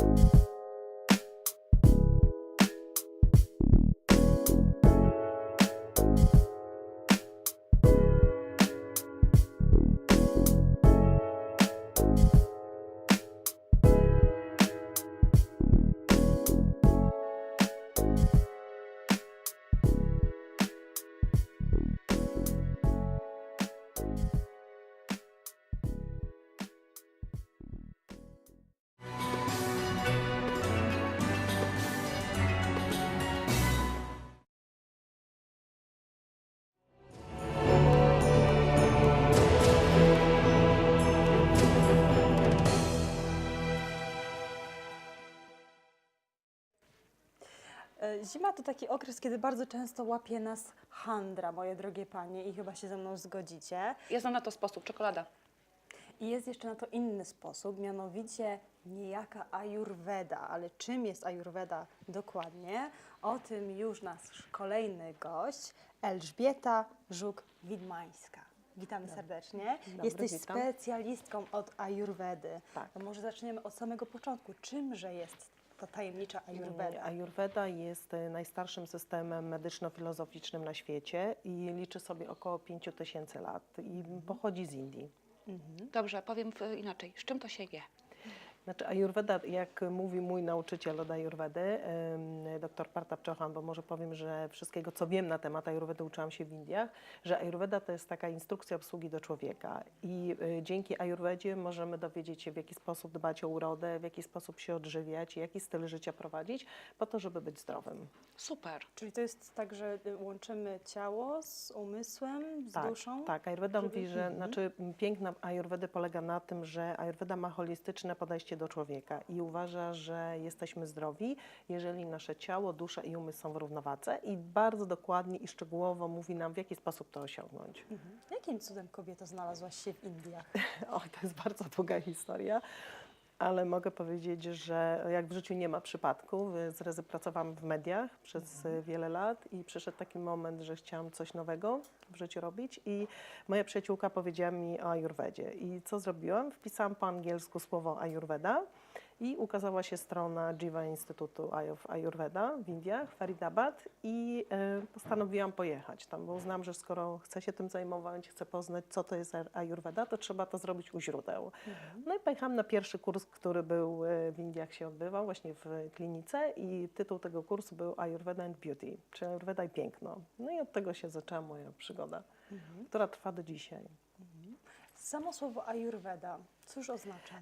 E, Zima to taki okres, kiedy bardzo często łapie nas handra, moje drogie panie, i chyba się ze mną zgodzicie. Ja znam na to sposób, czekolada. I jest jeszcze na to inny sposób, mianowicie niejaka ajurweda. Ale czym jest ajurweda dokładnie? O tym już nasz kolejny gość, Elżbieta Żuk-Widmańska. Witamy serdecznie. dobry, Jesteś witam. specjalistką od ajurwedy. Tak. To może zaczniemy od samego początku. Czymże jest ta tajemnicza ajurweda? Ajurveda jest e, najstarszym systemem medyczno-filozoficznym na świecie i liczy sobie około 5000 tysięcy lat i pochodzi z Indii. Dobrze, powiem inaczej. Z czym to się je? Znaczy Ayurveda, jak mówi mój nauczyciel od Ayurvedy, dr Partap Chauhan, bo może powiem, że wszystkiego, co wiem na temat Ayurvedy, uczyłam się w Indiach, że Ayurveda to jest taka instrukcja obsługi do człowieka i y, dzięki Ayurvedzie możemy dowiedzieć się, w jaki sposób dbać o urodę, w jaki sposób się odżywiać, jaki styl życia prowadzić, po to, żeby być zdrowym. Super. Czyli to jest tak, że y, łączymy ciało z umysłem, z tak, duszą? Tak, Ayurveda Żeby- mówi, że Mhm. znaczy, piękna Ayurvedy polega na tym, że Ayurveda ma holistyczne podejście do człowieka i uważa, że jesteśmy zdrowi, jeżeli nasze ciało, dusza i umysł są w równowadze i bardzo dokładnie i szczegółowo mówi nam, w jaki sposób to osiągnąć. Mhm. Jakim cudem kobieto znalazłaś się w Indiach? O, to jest bardzo długa historia. Ale mogę powiedzieć, że jak w życiu nie ma przypadków, z pracowałam w mediach przez y, wiele lat i przyszedł taki moment, że chciałam coś nowego w życiu robić i moja przyjaciółka powiedziała mi o ajurwedzie. I co zrobiłam? Wpisałam po angielsku słowo ajurveda i ukazała się strona Jiva Instytutu Ayurveda w Indiach, Faridabad i e, postanowiłam pojechać tam, bo uznałam, że skoro chcę się tym zajmować, chcę poznać, co to jest Ayurveda, to trzeba to zrobić u źródeł. No i pojechałam na pierwszy kurs, który był e, w Indiach się odbywał, właśnie w klinice i tytuł tego kursu był Ayurveda and Beauty, czyli Ayurveda i piękno. No i od tego się zaczęła moja przygoda, która trwa do dzisiaj. Samo słowo ajurweda, cóż oznacza?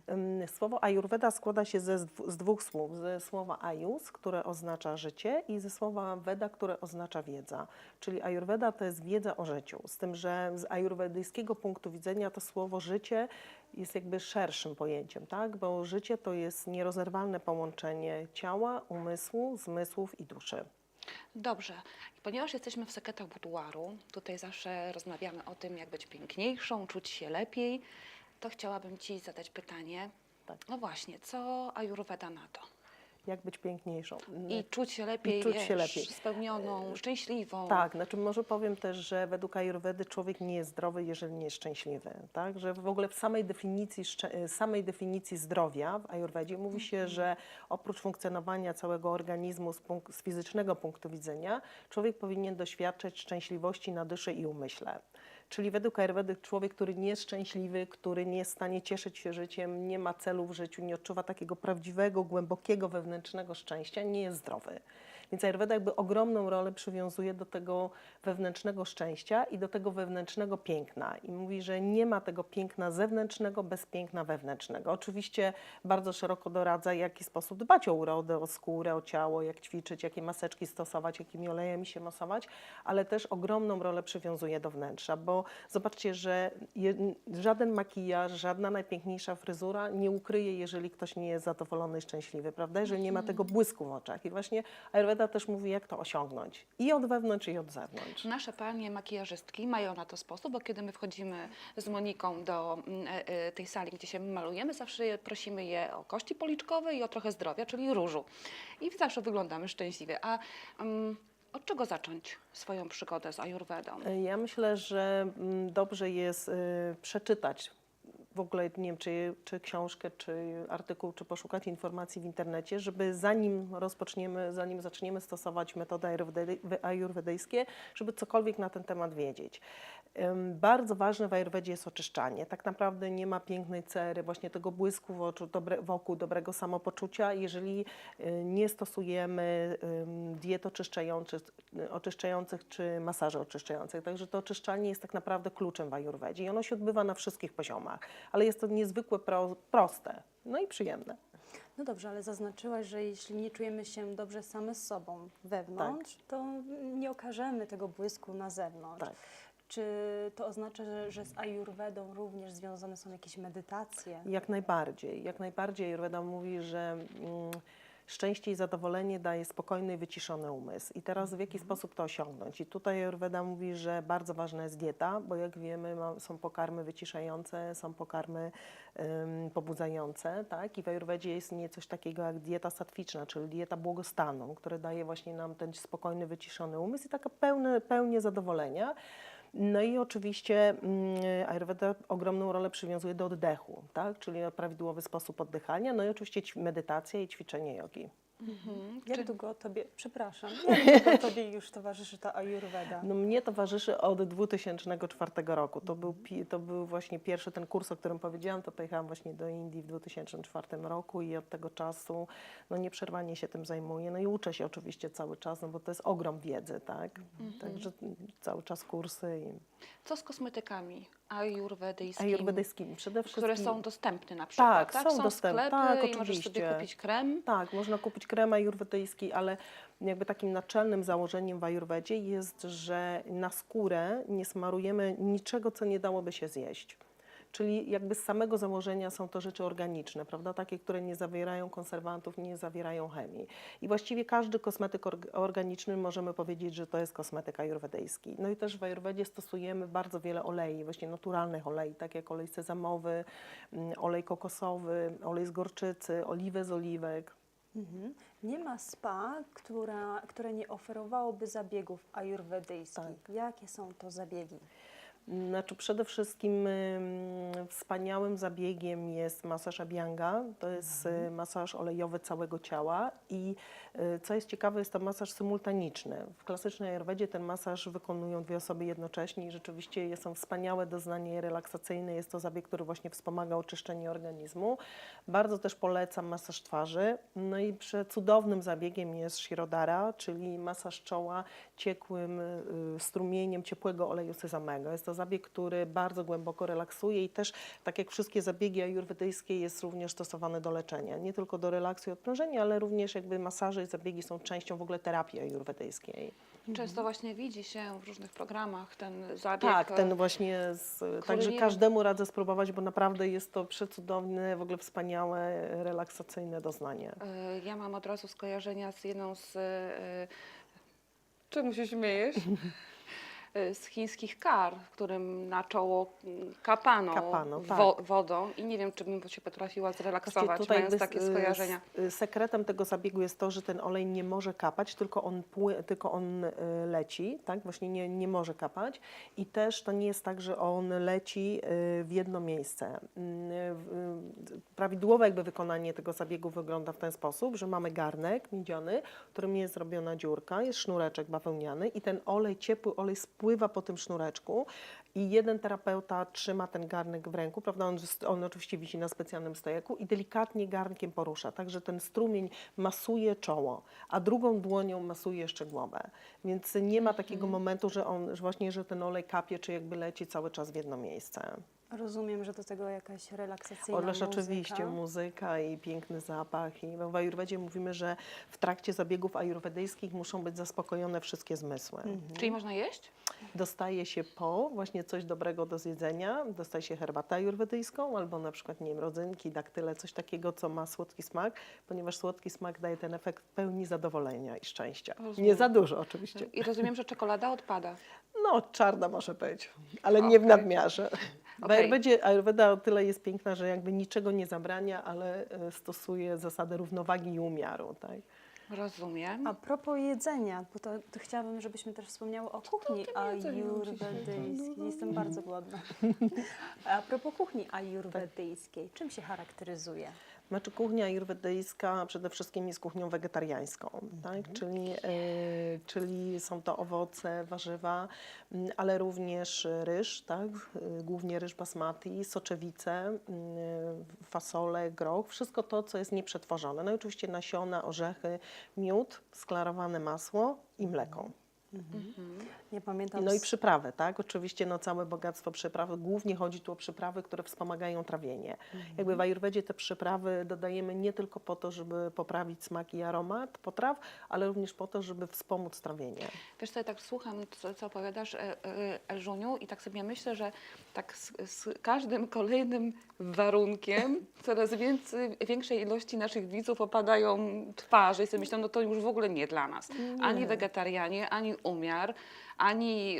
Słowo Ayurveda składa się ze, z dwóch słów. Ze słowa ayus, które oznacza życie i ze słowa veda, które oznacza wiedza. Czyli Ayurveda to jest wiedza o życiu. Z tym, że z ajurwedyjskiego punktu widzenia to słowo życie jest jakby szerszym pojęciem, tak? Bo życie to jest nierozerwalne połączenie ciała, umysłu, zmysłów i duszy. Dobrze. Ponieważ jesteśmy w sekretach buduaru, tutaj zawsze rozmawiamy o tym, jak być piękniejszą, czuć się lepiej, to chciałabym Ci zadać pytanie. Tak. No właśnie, co Ayurveda na to? Jak być piękniejszą? I czuć się lepiej, czuć się lepiej. spełnioną, szczęśliwą. Tak, znaczy może powiem też, że według Ayurvedy człowiek nie jest zdrowy, jeżeli nie jest szczęśliwy. Tak? Że w ogóle w samej definicji, szczę- samej definicji zdrowia w Ayurvedzie mówi się, że oprócz funkcjonowania całego organizmu z, z fizycznego punktu widzenia, człowiek powinien doświadczać szczęśliwości na duszy i umyśle. Czyli według Ayurvedy człowiek, który nie jest szczęśliwy, który nie jest w stanie cieszyć się życiem, nie ma celu w życiu, nie odczuwa takiego prawdziwego, głębokiego, wewnętrznego szczęścia, nie jest zdrowy. Więc Ayurveda jakby ogromną rolę przywiązuje do tego wewnętrznego szczęścia i do tego wewnętrznego piękna. I mówi, że nie ma tego piękna zewnętrznego bez piękna wewnętrznego. Oczywiście bardzo szeroko doradza, w jaki sposób dbać o urodę, o skórę, o ciało, jak ćwiczyć, jakie maseczki stosować, jakimi olejami się masować, ale też ogromną rolę przywiązuje do wnętrza, bo zobaczcie, że je, żaden makijaż, żadna najpiękniejsza fryzura nie ukryje, jeżeli ktoś nie jest zadowolony i szczęśliwy, prawda? Że nie ma tego błysku w oczach. I właśnie Ayurveda też mówi, jak to osiągnąć. I od wewnątrz, i od zewnątrz. Nasze panie makijażystki mają na to sposób, bo kiedy my wchodzimy z Moniką do mm, e, e, tej sali, gdzie się malujemy, zawsze prosimy je o kości policzkowe i o trochę zdrowia, czyli różu. I zawsze wyglądamy szczęśliwie. A mm, od czego zacząć swoją przygodę z Ayurvedą? Ja myślę, że mm, dobrze jest y, przeczytać w ogóle, nie wiem, czy, czy książkę, czy artykuł, czy poszukać informacji w internecie, żeby zanim rozpoczniemy, zanim zaczniemy stosować metody ajurwedy- ajurwedyjskie, żeby cokolwiek na ten temat wiedzieć. Bardzo ważne w ajurwedzie jest oczyszczanie. Tak naprawdę nie ma pięknej cery, właśnie tego błysku w oczu, dobre, wokół dobrego samopoczucia, jeżeli y, nie stosujemy diet oczyszczających, oczyszczających czy masaży oczyszczających. Także to oczyszczanie jest tak naprawdę kluczem w ajurwedzie i ono się odbywa na wszystkich poziomach, ale jest to niezwykle pro, proste, no i przyjemne. No dobrze, ale zaznaczyłaś, że jeśli nie czujemy się dobrze same z sobą wewnątrz, to nie okażemy tego błysku na zewnątrz. Tak. Czy to oznacza, że, że z ajurwedą również związane są jakieś medytacje? Jak najbardziej. Jak najbardziej Ayurveda mówi, że mm, szczęście i zadowolenie daje spokojny i wyciszony umysł. I teraz w jaki sposób to osiągnąć? I tutaj Ayurveda mówi, że bardzo ważna jest dieta, bo jak wiemy ma, są pokarmy wyciszające, są pokarmy ym, pobudzające, tak? I w Ayurvedzie istnieje coś takiego jak dieta satwiczna, czyli dieta błogostanu, która daje właśnie nam ten spokojny, wyciszony umysł i taka pełne, pełnię zadowolenia. No i oczywiście mm, Ayurveda ogromną rolę przywiązuje do oddechu, tak? czyli prawidłowy sposób oddychania, no i oczywiście medytacja i ćwiczenie jogi. Mhm. Jak Czy- długo tobie, przepraszam, jak długo tobie już towarzyszy ta ajurweda? No mnie towarzyszy od 2004 roku. To był, pi- to był właśnie pierwszy ten kurs, o którym powiedziałam, to pojechałam właśnie do Indii w 2004 roku i od tego czasu no nieprzerwanie się tym zajmuję. No i uczę się oczywiście cały czas, no bo to jest ogrom wiedzy, tak? Także cały czas kursy i Co z kosmetykami ajurwedyjskimi? ajurwedyjskimi przede wszystkim. które są dostępne na przykład, Tak, są Są dostępne, tak, i możesz sobie oczywiście. kupić krem. Tak, można kupić krem ajurwedyjski, ale jakby takim naczelnym założeniem w ajurwedzie jest, że na skórę nie smarujemy niczego, co nie dałoby się zjeść. Czyli jakby z samego założenia są to rzeczy organiczne, prawda? Takie, które nie zawierają konserwantów, nie zawierają chemii. I właściwie każdy kosmetyk org- organiczny możemy powiedzieć, że to jest kosmetyk ajurwedyjski. No i też w ajurwedzie stosujemy bardzo wiele olei, właśnie naturalnych olei, tak jak olej sezamowy, mm, olej kokosowy, olej z gorczycy, oliwę z oliwek. Mhm. Nie ma spa, która, które nie oferowałoby zabiegów ajurwedyjskich. Jakie są to zabiegi? Znaczy przede wszystkim ym, wspaniałym zabiegiem jest masaż Abhyanga. To jest y, masaż olejowy całego ciała i y, co jest ciekawe, jest to masaż symultaniczny. W klasycznej Ayurvedzie ten masaż wykonują dwie osoby jednocześnie i rzeczywiście są wspaniałe doznanie relaksacyjne. Jest to zabieg, który właśnie wspomaga oczyszczenie organizmu. Bardzo też polecam masaż twarzy. No i przecudownym zabiegiem jest Shirodara, czyli masaż czoła ciekłym y, strumieniem ciepłego oleju sezamego. Jest to zabieg, który bardzo głęboko relaksuje i też, tak jak wszystkie zabiegi ajurwedyjskie, jest również stosowany do leczenia. Nie tylko do relaksu i odprężenia, ale również jakby masaże i zabiegi są częścią w ogóle terapii ajurwedyjskiej. Często właśnie widzi się w różnych programach ten zabieg. Tak, e, ten właśnie, z, także nie- każdemu radzę spróbować, bo naprawdę jest to przecudowne, w ogóle wspaniałe, relaksacyjne doznanie. e, Ja mam od razu skojarzenia z jedną z... e, Czemu się śmiejesz? E, Z chińskich kar, którym na czoło kapano, Kapano, wo- tak. wodą i nie wiem, czy bym się potrafiła zrelaksować, mając jakby takie skojarzenia. y, Sekretem tego zabiegu jest to, że ten olej nie może kapać, tylko on, tylko on y, leci, tak? Właśnie nie, nie może kapać. I też to nie jest tak, że on leci y, w jedno miejsce. Mm, y, Prawidłowe jakby wykonanie tego zabiegu wygląda w ten sposób, że mamy garnek miedziany, w którym jest zrobiona dziurka, jest sznureczek bawełniany i ten olej, ciepły olej spływa po tym sznureczku i jeden terapeuta trzyma ten garnek w ręku, prawda? On, on oczywiście wisi na specjalnym stojaku i delikatnie garnkiem porusza, tak że ten strumień masuje czoło, a drugą dłonią masuje jeszcze głowę. Więc nie ma takiego momentu, że on, że właśnie, że ten olej kapie, czy jakby leci cały czas w jedno miejsce. Rozumiem, że do tego jakaś relaksacyjna Oleż muzyka. oczywiście muzyka i piękny zapach. I w ajurwedzie mówimy, że w trakcie zabiegów ajurwedyjskich muszą być zaspokojone wszystkie zmysły. Czyli można jeść? Dostaje się po właśnie coś dobrego do zjedzenia, dostaje się herbatę ajurwedyjską albo na przykład, nie wiem, rodzynki, daktyle, coś takiego, co ma słodki smak, ponieważ słodki smak daje ten efekt pełni zadowolenia i szczęścia. Rozumiem. Nie za dużo oczywiście. I rozumiem, że czekolada odpada. No, czarna może być, ale nie w nadmiarze. W Okej. Ayurvedzie Ayurveda o tyle jest piękna, że jakby niczego nie zabrania, ale e, stosuje zasadę równowagi i umiaru. Tak? Rozumiem. A propos jedzenia, bo to, to chciałabym, żebyśmy też wspomniały o kuchni tym jedzeniu ajurwedyjskiej. Jestem bardzo głodna. A propos kuchni ajurwedyjskiej, czym się charakteryzuje? Znaczy kuchnia ajurwedyjska przede wszystkim jest kuchnią wegetariańską, tak? czyli, e, czyli są to owoce, warzywa, ale również ryż, tak? E, głównie ryż basmati, soczewice, fasole, groch, wszystko to, co jest nieprzetworzone. No i oczywiście nasiona, orzechy, miód, sklarowane masło i mleko. Nie pamiętam. No i przyprawy, tak? Oczywiście no, całe bogactwo przypraw. Głównie chodzi tu o przyprawy, które wspomagają trawienie. Jakby w ajurwedzie te przyprawy dodajemy nie tylko po to, żeby poprawić smak i aromat potraw, ale również po to, żeby wspomóc trawienie. Wiesz co, ja tak słucham, co, co opowiadasz, e, e, Elżuniu, i tak sobie myślę, że tak z, z każdym kolejnym warunkiem coraz więcej, większej ilości naszych widzów opadają twarze i sobie myślą, no to już w ogóle nie dla nas. Ani wegetarianie, ani umiar, ani...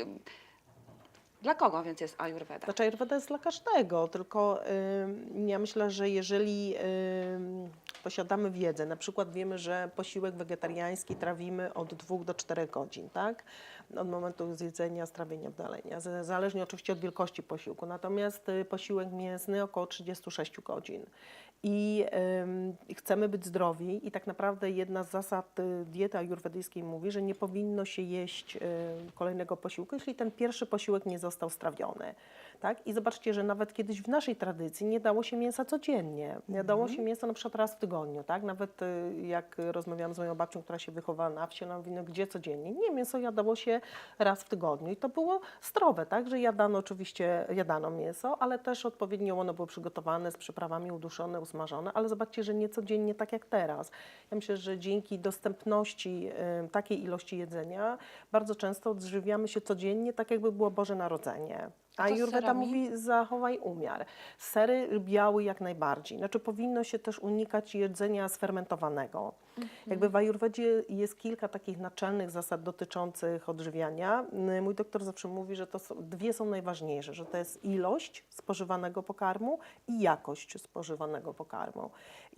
Dla kogo więc jest Ayurveda? Znaczy Ayurveda jest dla każdego, tylko ym, ja myślę, że jeżeli ym, posiadamy wiedzę, na przykład wiemy, że posiłek wegetariański trawimy od 2 do 4 godzin, tak? Od momentu zjedzenia, strawienia, wdalenia, z- zależnie oczywiście od wielkości posiłku. Natomiast y, posiłek mięsny około 36 godzin. I ym, chcemy być zdrowi i tak naprawdę jedna z zasad y, diety ajurwedyjskiej mówi, że nie powinno się jeść y, kolejnego posiłku, jeśli ten pierwszy posiłek nie został strawiony. Tak? I zobaczcie, że nawet kiedyś w naszej tradycji nie dało się mięsa codziennie. Nie dało się mięsa na przykład raz w tygodniu. Tak? Nawet y, jak rozmawiałam z moją babcią, która się wychowała na wsi, ona mówi, no gdzie codziennie? Nie, mięso jadało się raz w tygodniu i to było zdrowe, tak? że jadano oczywiście, jadano mięso, ale też odpowiednio ono było przygotowane z przyprawami uduszone, usmażone, ale zobaczcie, że nie codziennie tak jak teraz. Ja myślę, że dzięki dostępności y, takiej ilości jedzenia bardzo często odżywiamy się codziennie, tak jakby było Boże Narodzenie. A Jurweta mówi zachowaj umiar. Sery biały jak najbardziej. Znaczy powinno się też unikać jedzenia sfermentowanego. Jakby w Ajurwedzie jest kilka takich naczelnych zasad dotyczących odżywiania. Mój doktor zawsze mówi, że to są, dwie są najważniejsze, że to jest ilość spożywanego pokarmu i jakość spożywanego pokarmu.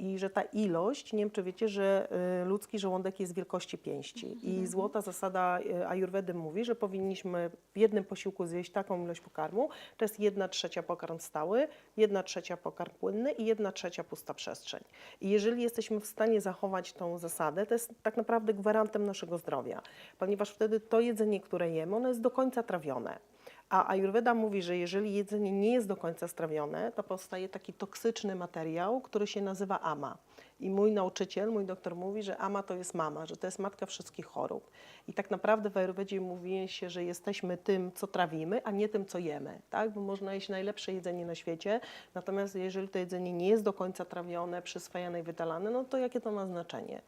I że ta ilość, nie wiem czy wiecie, że y, ludzki żołądek jest wielkości pięści. I złota zasada y, Ajurwedy mówi, że powinniśmy w jednym posiłku zjeść taką ilość pokarmu, to jest jedna trzecia pokarm stały, jedna trzecia pokarm płynny i jedna trzecia pusta przestrzeń. I jeżeli jesteśmy w stanie zachować tą zasadę, to jest tak naprawdę gwarantem naszego zdrowia, ponieważ wtedy to jedzenie, które jemy, ono jest do końca trawione. A Ayurveda mówi, że jeżeli jedzenie nie jest do końca strawione, to powstaje taki toksyczny materiał, który się nazywa ama. I mój nauczyciel, mój doktor mówi, że ama to jest mama, że to jest matka wszystkich chorób. I tak naprawdę w Ayurvedzie mówi się, że jesteśmy tym, co trawimy, a nie tym, co jemy. Tak? Bo można jeść najlepsze jedzenie na świecie, natomiast jeżeli to jedzenie nie jest do końca trawione, przyswajane i wydalane, no to jakie to ma znaczenie?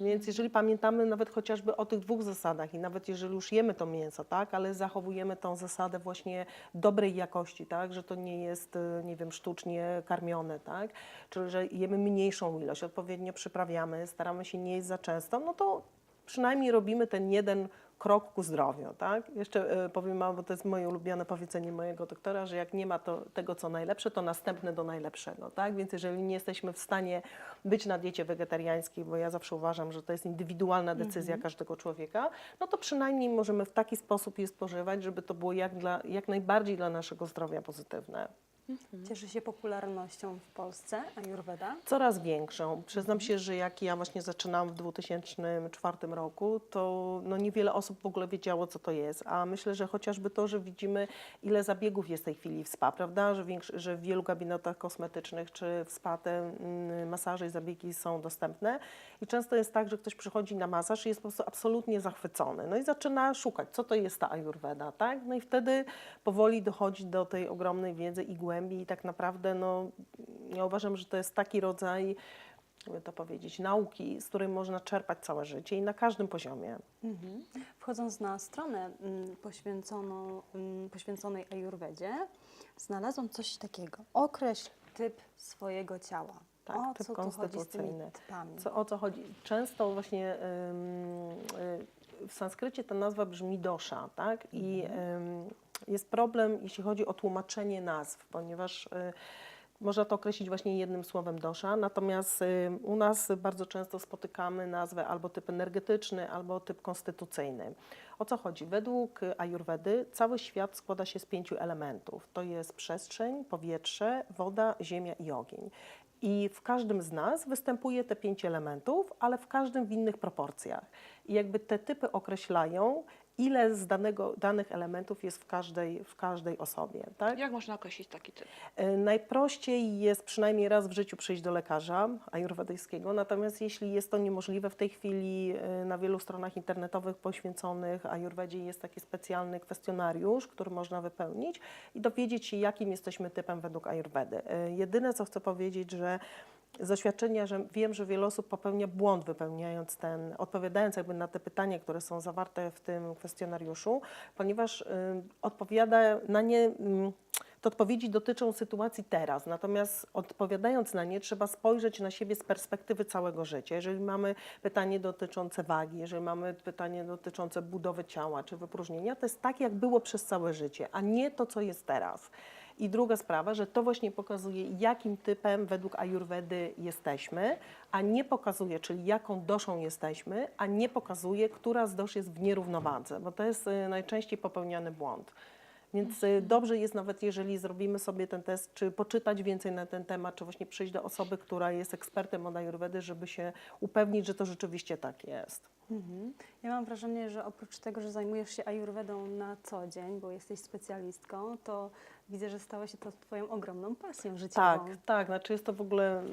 Więc jeżeli pamiętamy nawet chociażby o tych dwóch zasadach i nawet jeżeli już jemy to mięso, tak, ale zachowujemy tą zasadę właśnie dobrej jakości, tak, że to nie jest, y, nie wiem, sztucznie karmione, tak, czyli że jemy mniejszą ilość, odpowiednio przyprawiamy, staramy się nie jeść za często, no to przynajmniej robimy ten jeden krok ku zdrowiu, tak? Jeszcze y, powiem bo to jest moje ulubione powiedzenie mojego doktora, że jak nie ma to, tego, co najlepsze, to następne do najlepszego, tak? Więc jeżeli nie jesteśmy w stanie być na diecie wegetariańskiej, bo ja zawsze uważam, że to jest indywidualna decyzja każdego człowieka, no to przynajmniej możemy w taki sposób je spożywać, żeby to było jak, dla, jak najbardziej dla naszego zdrowia pozytywne. Cieszy się popularnością w Polsce ajurweda. Coraz większą. Przyznam się, że jak ja właśnie zaczynałam w 2004 roku, to no niewiele osób w ogóle wiedziało, co to jest. A myślę, że chociażby to, że widzimy, ile zabiegów jest w tej chwili w spa, prawda? Że, większy, że w wielu gabinetach kosmetycznych czy w spa te mm, masaże i zabiegi są dostępne. I często jest tak, że ktoś przychodzi na masaż i jest po prostu absolutnie zachwycony. No i zaczyna szukać, co to jest ta ayurveda, tak? No i wtedy powoli dochodzi do tej ogromnej wiedzy i głębi i tak naprawdę, no, ja uważam, że to jest taki rodzaj, jakby to powiedzieć, nauki, z której można czerpać całe życie i na każdym poziomie. Mhm. Wchodząc na stronę mm, poświęconą, mm, poświęconej ajurwedzie, znalazłam coś takiego. Określ typ swojego ciała. Tak, o typ co konstytucyjny. Co, o co chodzi? Często właśnie y, w sanskrycie ta nazwa brzmi dosza, tak? I jest problem, jeśli chodzi o tłumaczenie nazw, ponieważ y, można to określić właśnie jednym słowem dosza, natomiast y, u nas bardzo często spotykamy nazwę albo typ energetyczny, albo typ konstytucyjny. O co chodzi? Według Ajurwedy cały świat składa się z pięciu elementów. To jest przestrzeń, powietrze, woda, ziemia i ogień. I w każdym z nas występuje te pięć elementów, ale w każdym w innych proporcjach. I jakby te typy określają, ile z danego, danych elementów jest w każdej, w każdej osobie. Tak? Jak można określić taki typ? E, Najprościej jest przynajmniej raz w życiu przyjść do lekarza ajurwedyjskiego, natomiast jeśli jest to niemożliwe, w tej chwili e, na wielu stronach internetowych poświęconych ajurwedzie jest taki specjalny kwestionariusz, który można wypełnić i dowiedzieć się, jakim jesteśmy typem według ajurwedy. E, Jedyne, co chcę powiedzieć, że z doświadczenia, że wiem, że wiele osób popełnia błąd wypełniając ten, odpowiadając jakby na te pytania, które są zawarte w tym kwestionariuszu, ponieważ y, odpowiada na nie, mm, te odpowiedzi dotyczą sytuacji teraz, natomiast odpowiadając na nie trzeba spojrzeć na siebie z perspektywy całego życia. Jeżeli mamy pytanie dotyczące wagi, jeżeli mamy pytanie dotyczące budowy ciała czy wypróżnienia, to jest tak, jak było przez całe życie, a nie to, co jest teraz. I druga sprawa, że to właśnie pokazuje, jakim typem według Ajurwedy jesteśmy, a nie pokazuje, czyli jaką doszą jesteśmy, a nie pokazuje, która z dosz jest w nierównowadze, bo to jest y, najczęściej popełniany błąd. Więc y, dobrze jest nawet, jeżeli zrobimy sobie ten test, czy poczytać więcej na ten temat, czy właśnie przyjść do osoby, która jest ekspertem od Ajurwedy, żeby się upewnić, że to rzeczywiście tak jest. Mhm. Ja mam wrażenie, że oprócz tego, że zajmujesz się ajurwedą na co dzień, bo jesteś specjalistką, to widzę, że stała się to Twoją ogromną pasją życiową. Tak, tak. Znaczy jest to w ogóle y,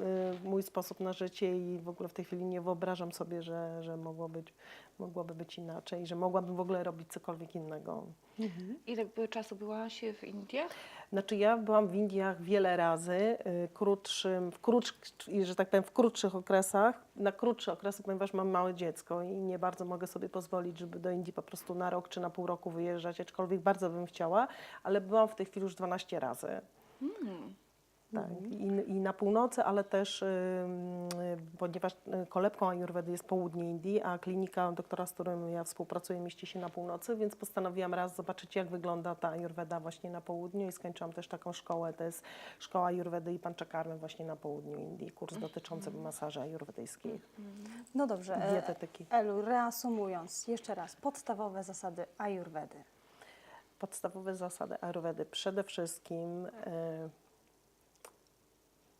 mój sposób na życie i w ogóle w tej chwili nie wyobrażam sobie, że, że mogło być, mogłoby być inaczej, że mogłabym w ogóle robić cokolwiek innego. Mhm. Ile czasu byłaś w Indiach? Znaczy ja byłam w Indiach wiele razy, y, krótszym, w krótsz, że tak powiem, w krótszych okresach, na krótsze okresy, ponieważ mam małe dziecko i nie bardzo mogę sobie pozwolić, żeby do Indii po prostu na rok czy na pół roku wyjeżdżać, aczkolwiek bardzo bym chciała, ale byłam w tej chwili już 12 razy. Hmm. Tak, i, i na północy, ale też, y, ponieważ y, kolebką Ajurwedy jest południe Indii, a klinika doktora, z którym ja współpracuję, mieści się na północy, więc postanowiłam raz zobaczyć, jak wygląda ta Ajurweda właśnie na południu i skończyłam też taką szkołę, to jest Szkoła Ajurwedy i Panchakarmy właśnie na południu Indii, kurs dotyczący masaży ajurwedyjskich, No dobrze. e, dietetyki. Elu, reasumując jeszcze raz, podstawowe zasady ajurwedy. Podstawowe zasady Ayurvedy. Przede wszystkim e,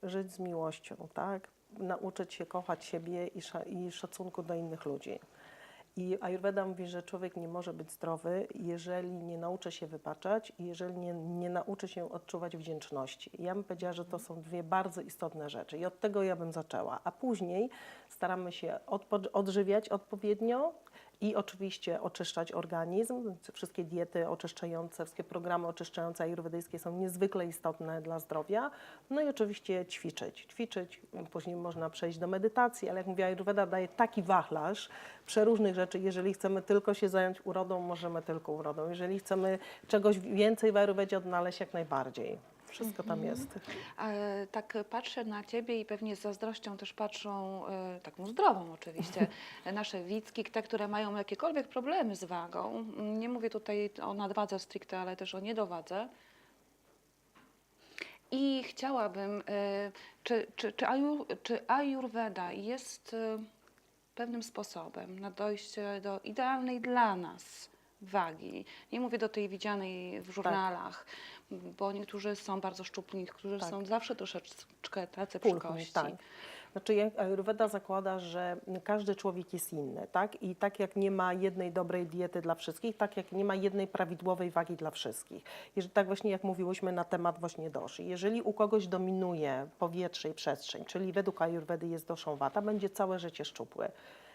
żyć z miłością, tak? Nauczyć się kochać siebie i, sza, i szacunku do innych ludzi. I Ayurveda mówi, że człowiek nie może być zdrowy, jeżeli nie nauczy się wybaczać i jeżeli nie, nie nauczy się odczuwać wdzięczności. Ja bym powiedziała, że to są dwie bardzo istotne rzeczy i od tego ja bym zaczęła. A później staramy się odżywiać odpowiednio i oczywiście oczyszczać organizm. Wszystkie diety oczyszczające, wszystkie programy oczyszczające ajurwedyjskie są niezwykle istotne dla zdrowia. No i oczywiście ćwiczyć. Ćwiczyć, później można przejść do medytacji, ale jak mówię, ajurweda daje taki wachlarz przeróżnych rzeczy. Jeżeli chcemy tylko się zająć urodą, możemy tylko urodą. Jeżeli chcemy czegoś więcej w ajurwedzie odnaleźć, jak najbardziej. Wszystko tam jest. E, tak patrzę na Ciebie i pewnie z zazdrością też patrzą, e, taką zdrową oczywiście, nasze widzki, te, które mają jakiekolwiek problemy z wagą. Nie mówię tutaj o nadwadze stricte, ale też o niedowadze. I chciałabym, e, czy, czy, czy, aju, czy Ayurveda jest e, pewnym sposobem na dojście do idealnej dla nas wagi? Nie mówię do tej widzianej w żurnalach, bo niektórzy są bardzo szczupli, niektórzy Tak. są zawsze troszeczkę tacy przy kości. tak. Znaczy jak Ayurveda zakłada, że każdy człowiek jest inny, tak? I tak jak nie ma jednej dobrej diety dla wszystkich, tak jak nie ma jednej prawidłowej wagi dla wszystkich. Jeżeli, tak właśnie jak mówiłyśmy na temat właśnie doszy. Jeżeli u kogoś dominuje powietrze i przestrzeń, czyli według Ayurvedy jest doszą wata, będzie całe życie szczupły.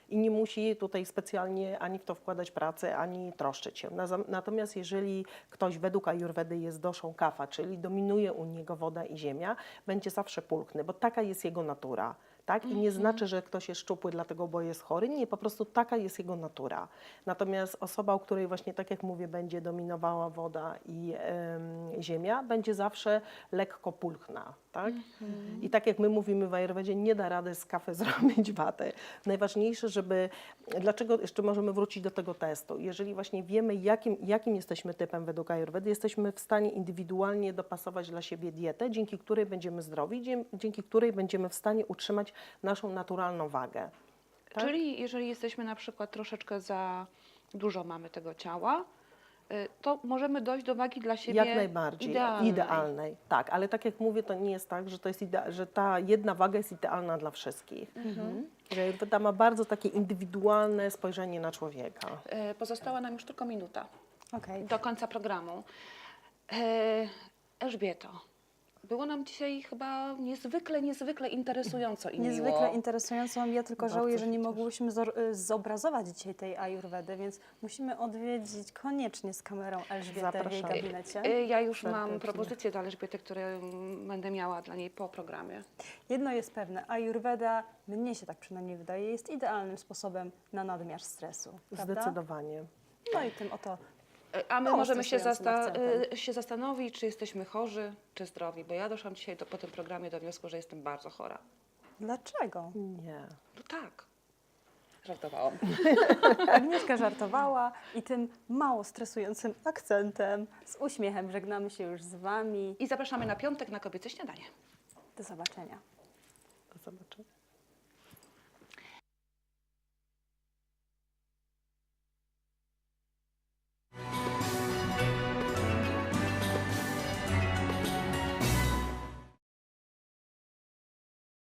I nie musi tutaj specjalnie ani w to wkładać pracy, ani troszczyć się. Natomiast jeżeli ktoś według Ayurvedy jest doszą kafa, czyli dominuje u niego woda i ziemia, będzie zawsze pulchny, bo taka jest jego natura. Tak? I nie znaczy, że ktoś jest szczupły dlatego, bo jest chory. Nie, po prostu taka jest jego natura. Natomiast osoba, u której właśnie, tak jak mówię, będzie dominowała woda i em, ziemia, będzie zawsze lekko pulchna. Tak? I tak jak my mówimy w Ayurvedzie, nie da rady z kafy zrobić waty. Najważniejsze, żeby, dlaczego jeszcze możemy wrócić do tego testu. Jeżeli właśnie wiemy, jakim, jakim jesteśmy typem według Ayurvedy, jesteśmy w stanie indywidualnie dopasować dla siebie dietę, dzięki której będziemy zdrowi, dzięki której będziemy w stanie utrzymać naszą naturalną wagę. Tak? Czyli jeżeli jesteśmy na przykład troszeczkę za dużo mamy tego ciała, to możemy dojść do wagi dla siebie Jak najbardziej idealnej. idealnej. Tak, ale tak jak mówię, to nie jest tak, że, to jest że ta jedna waga jest idealna dla wszystkich. Mhm. Że Ayurveda ma bardzo takie indywidualne spojrzenie na człowieka. Y, Pozostała nam już tylko minuta Okej. do końca programu. Y, Elżbieto, było nam dzisiaj chyba niezwykle, niezwykle interesująco i Niezwykle miło. interesującą. Ja tylko Bardzo żałuję, że nie mogłyśmy y, zobrazować dzisiaj tej ajurwedy, więc musimy odwiedzić koniecznie z kamerą Elżbietę w jej Zapraszamy. gabinecie. Y, Ja już mam propozycję dla Elżbiety, które mm, będę miała dla niej po programie. Jedno jest pewne, ajurweda, mnie się tak przynajmniej wydaje, jest idealnym sposobem na nadmiar stresu. Prawda? Zdecydowanie. No i tym oto A my Mało możemy się, stresującym zasta- akcentem. y, się zastanowić, czy jesteśmy chorzy, czy zdrowi, bo ja doszłam dzisiaj do, po tym programie do wniosku, że jestem bardzo chora. dlaczego? Nie. No tak. Żartowałam. Agnieszka żartowała i tym mało stresującym akcentem, z uśmiechem żegnamy się już z Wami. I zapraszamy na piątek na kobiece śniadanie. Do zobaczenia. Do zobaczenia. Bye.